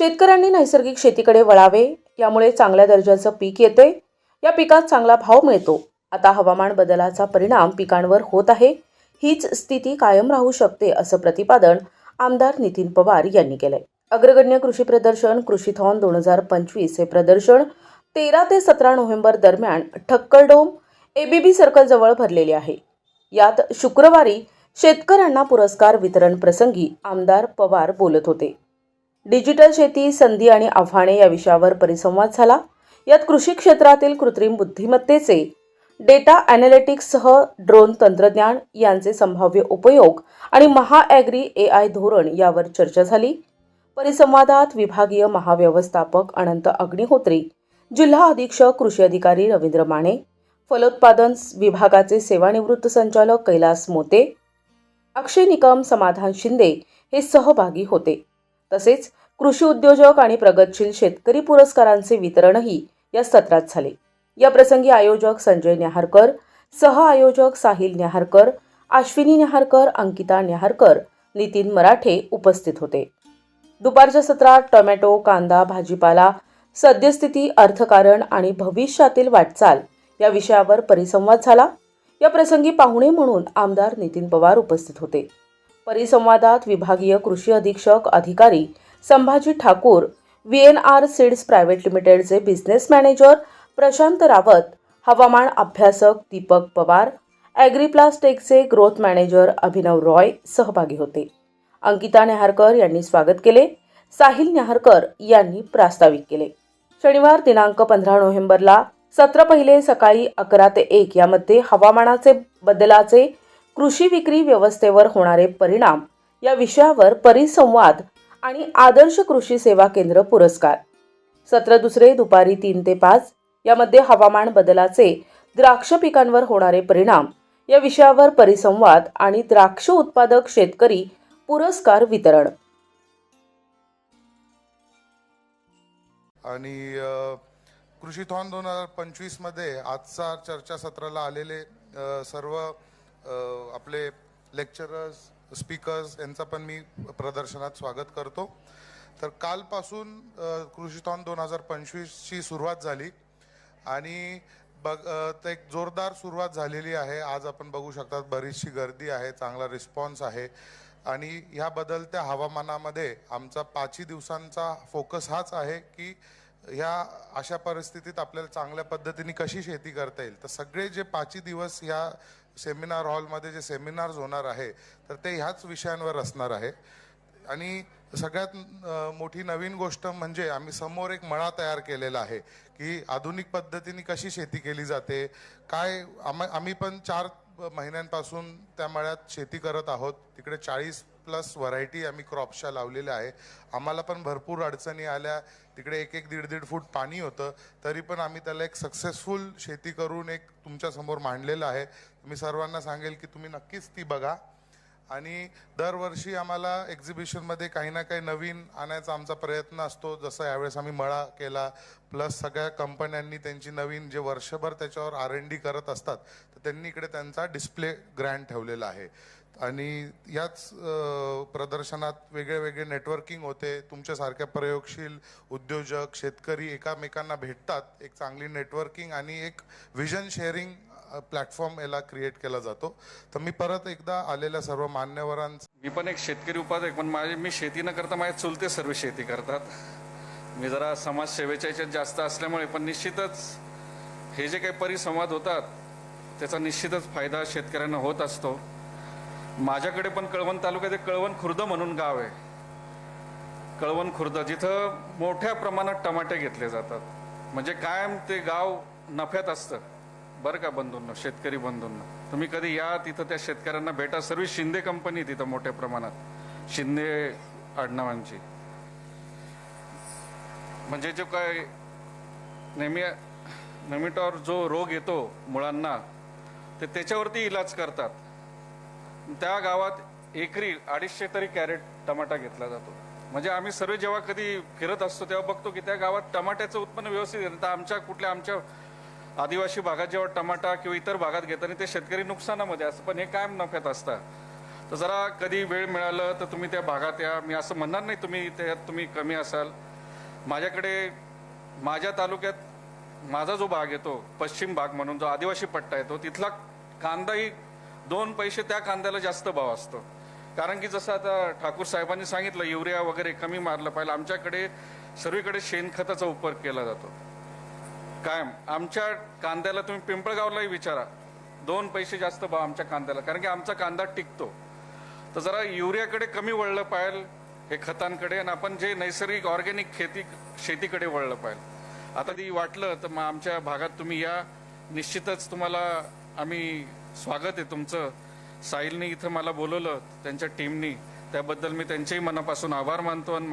शेतकऱ्यांनी नैसर्गिक शेतीकडे वळावे यामुळे चांगल्या दर्जाचं पीक येते. या पिकात चांगला भाव मिळतो. आता हवामान बदलाचा परिणाम पिकांवर होत आहे. हीच स्थिती कायम राहू शकते असं प्रतिपादन आमदार नितीन पवार यांनी केलंय. अग्रगण्य कृषी प्रदर्शन कृषीथॉन दोन हजार पंचवीस हे प्रदर्शन तेरा ते सतरा नोव्हेंबर दरम्यान ठक्करडोम एबीबी सर्कलजवळ भरलेले आहे. यात शुक्रवारी शेतकऱ्यांना पुरस्कार वितरण प्रसंगी आमदार पवार बोलत होते. डिजिटल शेती संधी आणि आव्हाने या विषयावर परिसंवाद झाला. यात कृषी क्षेत्रातील कृत्रिम बुद्धिमत्तेचे डेटा अॅनालिटिक्ससह ड्रोन तंत्रज्ञान यांचे संभाव्य उपयोग आणि महाॲग्री ए आय धोरण यावर चर्चा झाली. परिसंवादात विभागीय महाव्यवस्थापक अनंत अग्निहोत्री जिल्हा अधीक्षक कृषी अधिकारी रवींद्र माने फलोत्पादन विभागाचे सेवानिवृत्त संचालक कैलास मोते अक्षय निकम समाधान शिंदे हे सहभागी होते. तसेच कृषी उद्योजक आणि प्रगतशील शेतकरी पुरस्कारांचे वितरणही या सत्रात झाले. या प्रसंगी आयोजक संजय न्याहारकर सह आयोजक साहिल न्याहारकर आश्विनी न्याहारकर अंकिता न्याहारकर नितीन मराठे उपस्थित होते. दुपारच्या सत्रात टोमॅटो कांदा भाजीपाला सद्यस्थिती अर्थकारण आणि भविष्यातील वाटचाल या विषयावर परिसंवाद झाला. या प्रसंगी पाहुणे म्हणून आमदार नितीन पवार उपस्थित होते. परिसंवादात विभागीय कृषी अधीक्षक अधिकारी Sambhaji Thakur V N R seeds private लिमिटेडचे बिझनेस मॅनेजर प्रशांत रावत हवामान अभ्यासक दीपक पवार ॲग्रीप्लास्टेकचे ग्रोथ मॅनेजर अभिनव रॉय सहभागी होते. अंकिता नेहारकर यांनी स्वागत केले. साहिल नेहारकर यांनी प्रास्ताविक केले. शनिवार दिनांक पंधरा नोव्हेंबरला सत्र पहिले सकाळी अकरा ते एक यामध्ये हवामानाचे बदलाचे कृषी विक्री व्यवस्थेवर होणारे परिणाम या विषयावर परिसंवाद आणि आदर्श कृषी सेवा केंद्र पुरस्कार. सत्र दुसरे दुपारी तीन ते पाच यामध्ये हवामान बदलाचे द्राक्ष पिकांवर होणारे परिणाम या विषयावर परिसंवाद आणि द्राक्ष उत्पादक शेतकरी पुरस्कार वितरण. आणि कृषीथॉन दोन हजार पंचवीसमध्ये आजचा चर्चासत्राला आलेले सर्व आपले लेक्चरर्स स्पीकर्स यांचा पण मी प्रदर्शनात स्वागत करतो. तर कालपासून अ, कृषीथॉन दोन हजार पंचवीसची सुरुवात झाली. आणि बघ तर एक जोरदार सुरुवात झालेली आहे. आज आपण बघू शकतात बरीचशी गर्दी आहे चांगला रिस्पॉन्स आहे. आणि ह्या बदलत्या हवामानामध्ये आमचा पाचही दिवसांचा फोकस हाच आहे की ह्या अशा परिस्थितीत आपल्याला चांगल्या पद्धतीने कशी शेती करता येईल? तर सगळे जे पाचही दिवस ह्या सेमिनार हॉलमध्ये जे सेमिनार्स होणार आहे तर ते ह्याच विषयांवर असणार आहे. आणि सगळ्यात मोठी नवीन गोष्ट म्हणजे आम्ही समोर एक मळा तयार केलेला आहे की आधुनिक पद्धतीने कशी शेती केली जाते काय आम आम्ही पण चार महिन्यांपासून त्या मळ्यात शेती करत आहोत तिकडे चाळीस प्लस व्हरायटी आम्ही क्रॉप्सच्या लावलेल्या आहे. आम्हाला पण भरपूर अडचणी आल्या. तिकडे एक एक दीड दीड फूट पाणी होतं. तरी पण आम्ही त्याला एक सक्सेसफुल शेती करून एक तुमच्यासमोर मांडलेलं आहे. मी सर्वांना सांगेल की तुम्ही नक्कीच ती बघा. आणि दरवर्षी आम्हाला एक्झिबिशनमध्ये काही ना काही नवीन आणायचा आमचा प्रयत्न असतो. जसं यावेळेस आम्ही मळा केला. प्लस सगळ्या कंपन्यांनी त्यांची नवीन जे वर्षभर त्याच्यावर आर एन डी करत असतात तर त्यांनी इकडे त्यांचा डिस्प्ले ग्रँड ठेवलेला आहे. आणि याच प्रदर्शनात वेगळे वेगळे नेटवर्किंग होते तुमच्यासारख्या प्रयोगशील उद्योजक शेतकरी एकामेकांना भेटतात. एक चांगली नेटवर्किंग आणि एक विजन शेअरिंग प्लॅटफॉर्म याला क्रिएट केला जातो. तर मी परत एकदा आलेल्या सर्व मान्यवरांचं मी पण एक शेतकरी उपाध्यक्ष पण माझे मी शेती न करता माझे चुलते सर्व शेती करतात. मी जरा समाजसेवेच्या याच्यात जास्त असल्यामुळे पण निश्चितच हे जे काही परिसंवाद होतात त्याचा निश्चितच फायदा शेतकऱ्यांना होत असतो. माझ्याकडे पण कळवण तालुक्यात एक कळवण खुर्द म्हणून गाव आहे. कळवण खुर्द जिथं मोठ्या प्रमाणात टमाटे घेतले जातात. म्हणजे कायम ते गाव नफ्यात असतं. बरं का बंधूंना शेतकरी बंधूंना? तुम्ही कधी या तिथं त्या शेतकऱ्यांना भेटा. सर्व शिंदे कंपनी तिथं मोठ्या प्रमाणात. शिंदे आडनावांची. म्हणजे जो काय नेहमी नेमिटॉर जो रोग येतो मुळांना ते त्याच्यावरती इलाज करतात. त्या गावात एकरी अडीचशे तरी कॅरेट टमाटा घेतला जातो. म्हणजे आम्ही सर्व जेव्हा कधी फिरत असतो तेव्हा बघतो की त्या गावात टमाट्याचं उत्पन्न व्यवस्थित येतं तर आमच्या कुठल्या आमच्या आदिवासी भागात जेव्हा टमाटा किंवा इतर भागात घेताना ते शेतकरी नुकसानामध्ये असतं पण हे कायम नफ्यात असतं तर जरा कधी वेळ मिळालं तर तुम्ही त्या भागात या. मी असं म्हणणार नाही तुम्ही त्यात तुम्ही कमी असाल. माझ्याकडे माझ्या तालुक्यात माझा जो भाग येतो पश्चिम भाग म्हणून जो आदिवासी पट्टा येतो तिथला कांदाही दोन पैसे त्या कांद्याला जास्त भाव असतो. कारण की जसं आता ठाकूर साहेबांनी सांगितलं युरिया वगैरे कमी मारलं पाहिजे आमच्याकडे सर्वीकडे शेणखताचा उपयोग केला जातो. कायम. आमच्या कांद्याला तुम्ही पिंपळगावलाही विचारा. दोन पैसे जास्त भाव आमच्या कांद्याला. कारण की आमचा कांदा टिकतो. तर जरा युरियाकडे कमी वळलं पाहिजे हे खतांकडे आणि आपण जे नैसर्गिक ऑर्गॅनिक खेती शेतीकडे वळलं पाहिजे आता ती वाटलं तर मग आमच्या भागात तुम्ही या. निश्चितच तुम्हाला आम्ही स्वागत आहे तुमचं. साहिलने इथं मला बोलवलं त्यांच्या टीमनी त्याबद्दल मी त्यांच्याही मनापासून आभार मानतो आणि